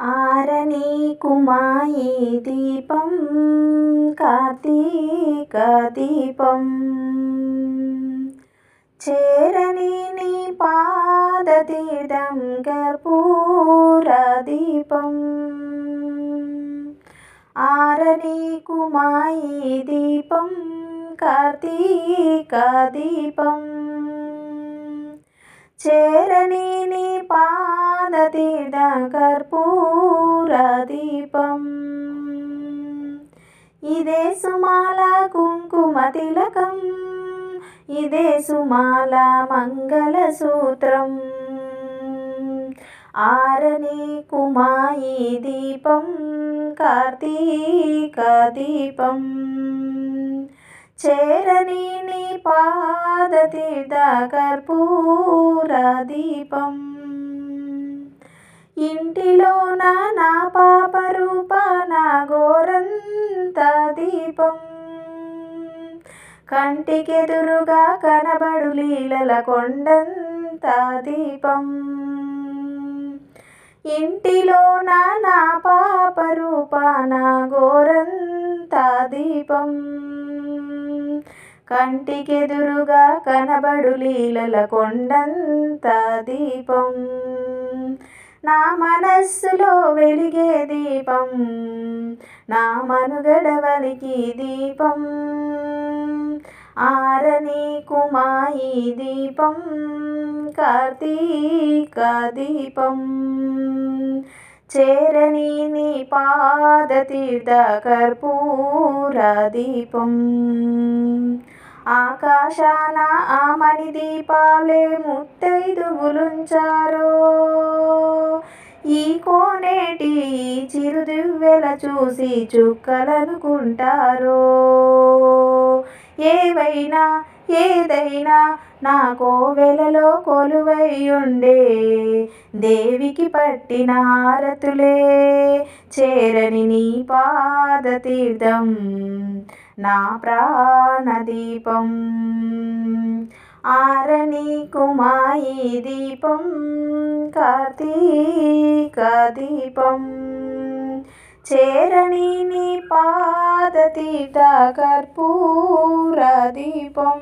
ఆరని కుమాయి దీపం కార్తీక దీపం చేరని నీ పాదతీర్థం కర్పూర దీపం ఆరని కుమాయి దీపం కార్తీక దీపం చేరని నీ పాదతీర్థ కర్పూర దీపం. ఇదే సుమాల కుంకుమ తిలకం ఇదే సుమాల మంగళ సూత్రం. ఆరని కుమాయి దీపం కార్తీక దీపం. చేరని నీ పాదతీర్థ కర్పూర దీపం. ఇంటిలోన నా పాప రూపాన గోరంత దీపం. కంటికెదురుగా కనబడు లీలల కొండంత దీపం. ఇంటిలోన నా పాప రూపాన గోరంత దీపం. కంటికెదురుగా కనబడు లీలల కొండంత దీపం. నా మనస్సులో వెలిగే దీపం. నా మనుగడవలికి దీపం. ఆరని కుమాయి దీపం. కార్తీక దీపం. చేరని నీ పాదతీర్థ కర్పూర దీపం. ఆకాశాన ఆమని దీపాలే ముత్తైదువులుంచారో ఈ కోనేటి చిరుదివ్వెల చూసి చుక్కలనుకుంటారో. ఏవైనా ఏదైనా నా కోవెలలో కొలువై ఉండే దేవికి పట్టిన హారతులే చేరని నీ పాదతీర్థం నా ప్రాణదీపం. ఆరణి కుమాయి దీపం కార్తీక దీపం. చేరని నీ పాదతీర్థ కర్పూర దీపం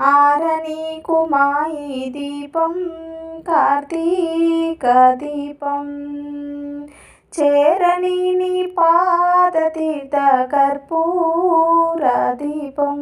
ఆరని కుమాయి దీపం కార్తీక దీపం. చేరని నీ పాదతీర్థ కర్పూర దీపం.